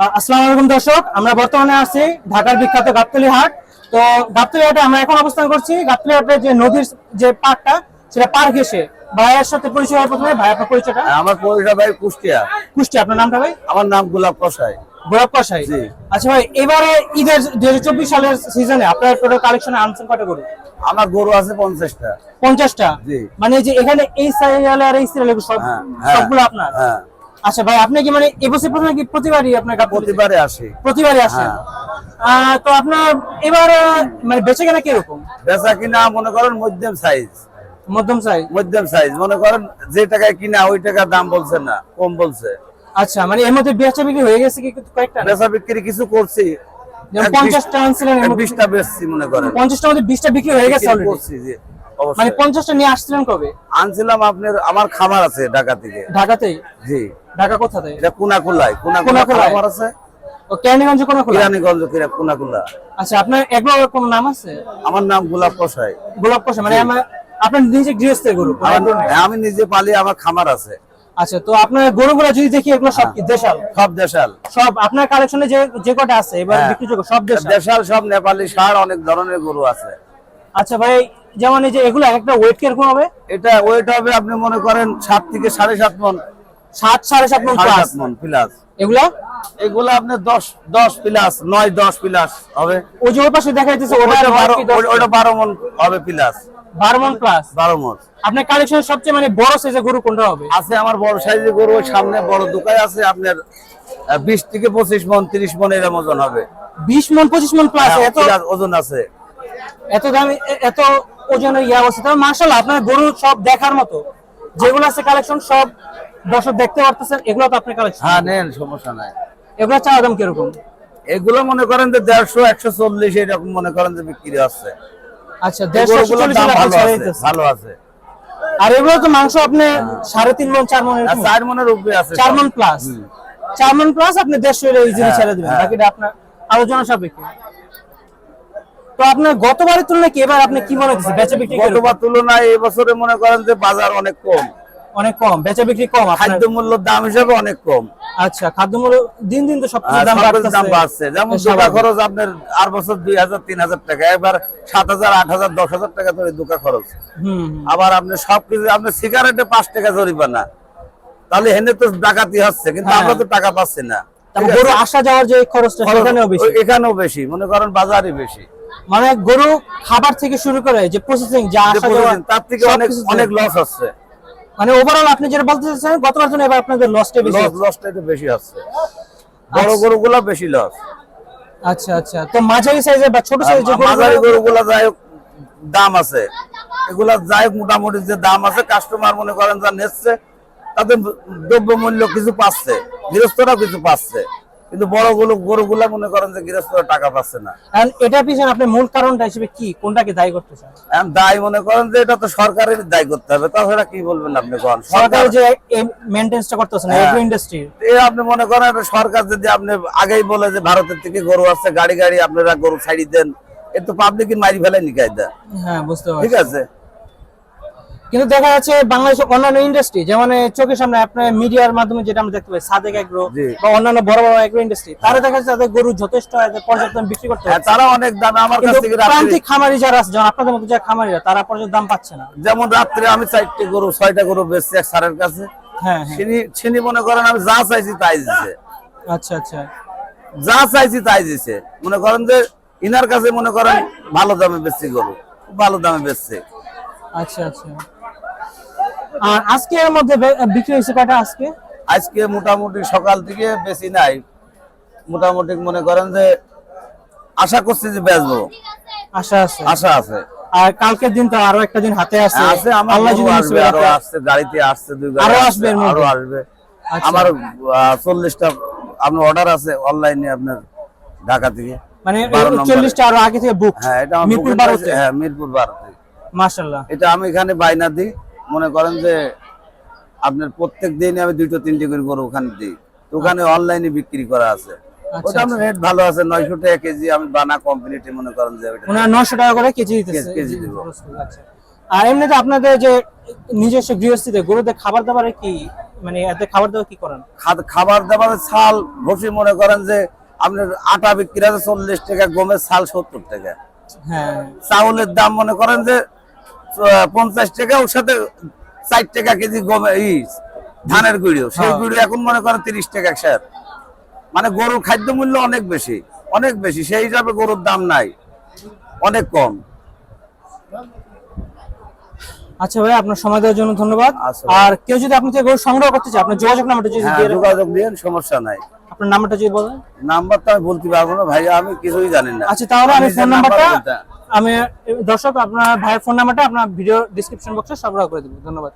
আসসালামু আলাইকুম দর্শক আমরা বর্তমানে আছি ঢাকার বিখ্যাত গাবতলি হাট। তো গাবতলি হাটে আমরা এখন অবস্থান করছি গাবতলি হাটের যে নদীর যে পার্কটা সেটা পার ঘেসে ভাইয়ের সাথে পরিচয় হওয়ার প্রথমে ভাই আপনার পরিচয়টা? আমার পরিচয় ভাই কুষ্টিয়া। কুষ্টি আপনার নামটা ভাই? আমার নাম গোলাপ কষাই গোলাপ কসাই। জি। আচ্ছা ভাই এবারে ঈদের দুই হাজার চব্বিশ সালের সিজনে আপনার টোটাল কালেকশনে আনছেন কটা গরু? আমার গরু আছে পঞ্চাশটা। পঞ্চাশটা? জি। মানে যে এখানে এই সাইয়াল আর এই সিরিয়াল হ্যাঁ, হ্যাঁ, সবগুলো আপনার? হ্যাঁ। আচ্ছা ভাই আপনি কি মানে এবছর প্রথমে কি প্রতিবারই আপনার প্রতিবারে আসি। প্রতিবারই আসেন? হ্যাঁ। তো আপনার এবার মানে বেচে কেনা কীরকম? বেচা কিনা মনে করেন মধ্যম সাইজ মধ্যম সাইজ মধ্যম সাইজ মনে করেন যে টাকায় কিনা ওই টাকার দাম বলছে না কম বলছে। আচ্ছা মানে এর মধ্যে বেচা বিক্রি হয়ে গেছে কি কয়েকটা? বেচা বিক্রি কিছু করছি। পঞ্চাশটা আনছিলেন বিশটা বেচছি মনে করেন। পঞ্চাশটার মধ্যে বিশটা বিক্রি হয়ে গেছে বিক্রি অলরেডি করছি জি মানে পঞ্চাশটা নিয়ে আসছিলেন কবে? আনছিলাম আপনার আমার খামার আছে ঢাকা থেকে। ঢাকাতেই? জি। ঢাকা কোথাতে? এটা কুনাকুলায় কুনাকুলা? খামার আছে। ও ক্যানিগঞ্জ কোনো খোলা কিরানীগঞ্জ কিরা কুনাকুলা। আচ্ছা আপনার এগুলো কোনো নাম আছে? আমার নাম গোলাপ কষাই গোলাপ কোষা মানে আমার আপনার নিজে গৃহস্থের গরু? আমি নিজে পালি আমার খামার আছে। আচ্ছা তো আপনার গরুগুলো যদি দেখি এগুলো সব কি দেশাল? সব দেশাল। সব আপনার কালেকশনে যে যে কটা আছে এবার হ্যাঁ। বিক্রিযোগ্য সব দেশাল? দেশাল সব নেপালি সার অনেক ধরনের গরু আছে। আচ্ছা ভাই যেমন এই যে এগুলো একটা ওয়েট কীরকম হবে? এটা ওয়েট হবে আপনি মনে করেন সাত থেকে সাড়ে সাত মন। সাত সাড়ে সাত মন সাত মন প্লাস এগুলা? এগুলো আপনি দশ দশ প্লাস নয় দশ প্লাস হবে। ওই যে ওই পাশে দেখা যাচ্ছে ওটা বারো মন হবে প্লাস বারো মন প্লাস বারো মন। আপনার কালেকশন সবচেয়ে মানে বড় সাইজের গরু কোনটা হবে? আছে আমার বড় সাইজের গরু সামনে বড় দোকান আছে আপনার বিশ থেকে পঁচিশ মন তিরিশ মন এরকম ওজন হবে। বিশ মন পঁচিশ মন প্লাস হ্যাঁ, এত ওজন আছে। এত দামি এত ওজনের ইয়া তবে মার্শাল আপনার গরু সব দেখার মতো। যেগুলো আছে কালেকশন সব দর্শক দেখতে পারতেছেন এগুলো তো আপনার কালেকশন হ্যাঁ নেন সমস্যা নাই। এগুলো চাওয়া দাম কীরকম? এগুলো মনে করেন যে দেড়শো একশো চল্লিশ এরকম মনে করেন যে বিক্রি হচ্ছে। আচ্ছা দেড়শো চল্লিশ ভালো আছে আর এগুলো তো মাংস আপনি সাড়ে তিন মন চার মন আর চার মনের উপরে আছে চার মন প্লাস। চার মন প্লাস আপনি দেড়শো ইজিলি হ্যাঁ, ছেড়ে দিবেন। হ্যাঁ। বাকিটা আপনার আলোচনা সাপেক্ষে। তো আপনার গতবারের তুলনায় কি এবার আপনি কি মনে বেচা বিক্রি গতবার তুলনায় এই বছরে মনে করেন যে বাজার অনেক কম। অনেক কম বেচা বিক্রি কম খাদ্য মূল্যের দাম হিসেবে অনেক কম। আচ্ছা খাদ্যমূল্য দিন দিন তো আর সবকিছুর দাম বাড়ছে। যেমন দোকা খরচ আপনার আর বছর দুই হাজার তিন হাজার টাকা এবার টাকা ধরে দোকা খরচ। হুম। আবার আপনি সবকিছু আপনি সিগারেটে পাঁচ টাকা জরিমানা তাহলে হেনে তো ডাকাতি হচ্ছে কিন্তু হ্যাঁ। আমরা তো টাকা পাচ্ছি না। গরু আসা যাওয়ার যে খরচটা খরচ বেশি। এখানেও বেশি মনে করেন বাজারই বেশি। মানে গরু খাবার থেকে শুরু করে যে প্রসেসিং যা আসা তার থেকে অনেক অনেক লস হচ্ছে মানে ওভারঅল আপনি যেটা বলতে চাচ্ছেন গতবার জন্য এবার আপনাদের লসটা বেশি লসটা একটু বেশি হচ্ছে। বড় গরুগুলো বেশি লস আচ্ছা আচ্ছা। তো মাঝারি সাইজের বা ছোট সাইজের মাঝারি গরুগুলো যাই হোক দাম আছে। এগুলা যাই মোটামুটি যে দাম আছে কাস্টমার মনে করেন যা নিচ্ছে তাদের দ্রব্য মূল্য কিছু পাচ্ছে গৃহস্থরা কিছু পাচ্ছে। কিন্তু বড়গুলো গরুগুলা মনে করেন যে গৃহস্থরা টাকা পাচ্ছে না। এটার পিছনে আপনি মূল কারণটা হিসেবে কি? কোনটাকে দায়ী করতে চান? দায় মনে করেন যে এটা তো সরকারের দায় করতে হবে। তাছাড়া কি বলবেন আপনি কোন? সরকার যে করতেছে না হ্যাঁ। এগ্রো ইন্ডাস্ট্রি এ আপনি মনে করেন একটা সরকার যদি আপনি আগেই বলে যে ভারতের থেকে গরু আসছে গাড়ি গাড়ি আপনারা গরু ছাড়ি দেন এ তো পাবলিক মারি ফেলে নিকাই দেয় হ্যাঁ বুঝতে ঠিক আছে? কিন্তু দেখা যাচ্ছে বাংলাদেশের অন্যান্য ইন্ডাস্ট্রি যেমন চোখের সামনে আপনার মিডিয়ার মাধ্যমে যেটা আমরা দেখতে পাই সাদেক এগ্রো বা অন্যান্য বড় বড় এগ্রো ইন্ডাস্ট্রি তারা দেখা যাচ্ছে তাদের গরু যথেষ্ট পর্যাপ্ত বিক্রি করতে হ্যাঁ, পারছে। তারা অনেক দামে আমার কাছ থেকে প্রান্তিক খামারি যারা আছে যেমন আপনাদের মতো যারা খামারিরা তারা পর্যাপ্ত দাম পাচ্ছে না। যেমন রাত্রে আমি চারটে গরু ছয়টা গরু বেচছি এক স্যারের কাছে। হ্যাঁ হ্যাঁ। ছিনি ছিনি মনে করেন আমি যা চাইছি তাই দিছে। আচ্ছা আচ্ছা। যা চাইছি তাই দিছে। মনে করেন যে ইনার কাছে মনে করেন ভালো দামে বেচছি গরু ভালো দামে বেচছে। আচ্ছা আচ্ছা। আর আজকে এর মধ্যে বিক্রি হয়েছে কয়টা আজকে? আজকে মোটামুটি সকাল থেকে বেশি নাই। মোটামুটি মনে করেন যে আশা করছি যে বেচবো। আশা আছে। আশা আছে। আর কালকের দিন তো আরও একটা দিন হাতে আছে। আছে আমার আল্লাহ যদি আসবে আরও আসছে গাড়িতে আসছে দুই গাড়ি আরও আসবে আরও আসবে। আচ্ছা। আমার চল্লিশটা আপনার অর্ডার আছে অনলাইনে আপনার ঢাকা থেকে। মানে বারো নম্বরে। চল্লিশটা আরও আগে থেকে বুক হ্যাঁ এটা মিরপুর booking বারোতে? আছে, হ্যাঁ মিরপুর বারোতে। মাশাল্লাহ এটা আমি এখানে বাইনা দিই। মনে করেন যে আপনার প্রত্যেক দিন আমি দুইটো তিনটে করে গরু ওখানে দিই। ওখানে অনলাইনে বিক্রি করা আছে। আচ্ছা, ওটা আপনার রেট ভালো আছে নয়শো টাকা কেজি আমি বানা কোম্পানিতে মনে করেন যে ওটা টাকা করে কেজি কেজি- কেজি দিব। আচ্ছা। আর এমনিতে আপনাদের যে নিজস্ব গৃহস্থিতে গরুদের খাবার দাবারে কি মানে এতে খাবার দাবার কি করেন? খাবার দাবার ছাল ভসি মনে করেন যে আপনার আটা বিক্রি আছে চল্লিশ টাকা গমের ছাল সত্তর টাকা। হ্যাঁ। চাউলের দাম মনে করেন যে পঞ্চাশ টাকা ওর সাথে ষাট টাকা কেজি গমে ধানের গুঁড়িও। সেই হ্যাঁ। গুঁড়ি এখন মনে করেন তিরিশ টাকা স্যার। মানে গরুর খাদ্য মূল্য অনেক বেশি অনেক বেশি। সেই হিসাবে গরুর দাম নাই অনেক কম। আচ্ছা ভাই আপনার সময় দেওয়ার জন্য ধন্যবাদ। আচ্ছা। আর কেউ যদি আপনার থেকে গরু সংগ্রহ করতে চায় আপনার যোগাযোগ নাম্বারটা যদি হ্যাঁ যোগাযোগ দিয়ে সমস্যা নাই। আপনার নাম্বারটা যদি বলেন। নাম্বারটা আমি বলতে পারব না ভাই আমি কিছুই জানি না। আচ্ছা তাহলে আমি ফোন নাম্বারটা আমি দর্শক আপনার ভাইয়ের ফোন নাম্বারটা আপনার ভিডিও ডিসক্রিপশন বক্সে সরবরাহ করে দেবো। ধন্যবাদ।